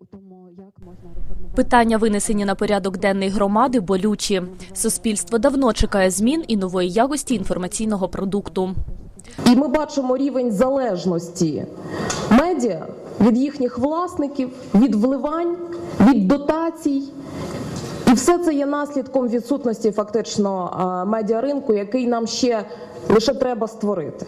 у тому, як можна реформувати. Питання винесені на порядок денний громади болючі. Суспільство давно чекає змін і нової якості інформаційного продукту. І ми бачимо рівень залежності медіа від їхніх власників, від вливань, від дотацій. І все це є наслідком відсутності фактично а, медіаринку, який нам ще лише треба створити.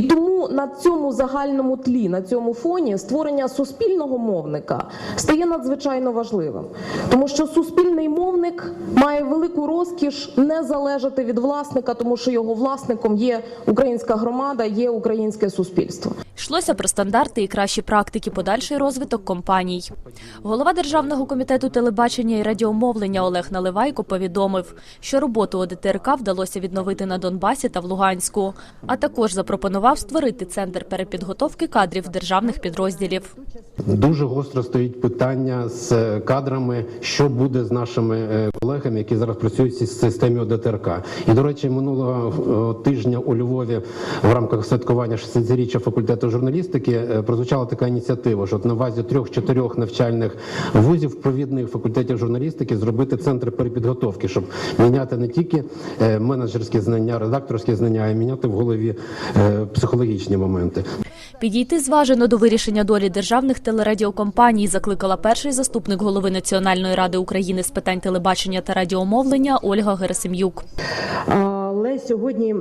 І тому на цьому загальному тлі, на цьому фоні створення суспільного мовника стає надзвичайно важливим, тому що суспільний мовник має велику розкіш не залежати від власника, тому що його власником є українська громада, є українське суспільство. Йшлося про стандарти і кращі практики, подальший розвиток компаній. Голова Державного комітету телебачення і радіомовлення Олег Наливайко повідомив, що роботу ОДТРК вдалося відновити на Донбасі та в Луганську, а також запропонував створити центр перепідготовки кадрів державних підрозділів. Дуже гостро стоїть питання з е, кадрами, що буде з нашими е, колегами, які зараз працюють в системі ОДТРК. І до речі, минулого е, тижня у Львові в рамках святкування 60-річчя факультету журналістики прозвучала така ініціатива, що на базі трьох-чотирьох навчальних вузів провідних факультетів журналістики зробити центри перепідготовки, щоб міняти не тільки менеджерські знання, редакторські знання, а й міняти в голові е, психологічні моменти. Підійти зважено до вирішення долі державних телерадіокомпаній закликала перший заступник голови Національної ради України з питань телебачення та радіомовлення Ольга Герасим'юк. Але сьогодні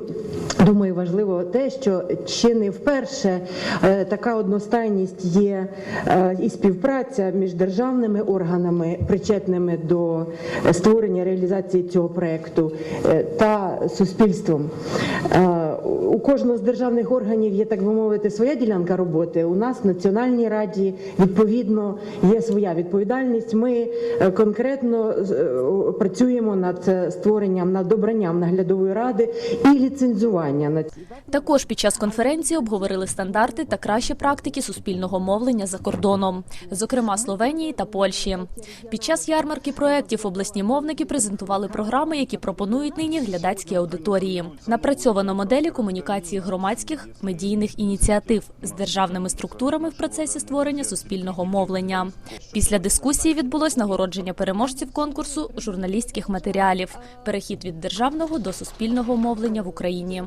думаю важливо те, що чи не вперше е, така одностайність є е, і співпраця між державними органами, причетними до створення реалізації цього проекту, е, та суспільством. У кожного з державних органів є, так би мовити, своя ділянка роботи. У нас в Національній раді відповідно є своя відповідальність. Ми е, конкретно е, працюємо над е, створенням, над добранням наглядової ради і ліцензування на. Також під час конференції обговорили стандарти та кращі практики суспільного мовлення за кордоном, зокрема Словенії та Польщі. Під час ярмарки проєктів обласні мовники презентували програми, які пропонують нині глядацькій аудиторії. Напрацьовано моделі комунікації громадських медійних ініціатив з державними структурами в процесі створення суспільного мовлення. Після дискусії відбулось нагородження переможців конкурсу журналістських матеріалів, перехід від державного до суспільного мовлення в Україні.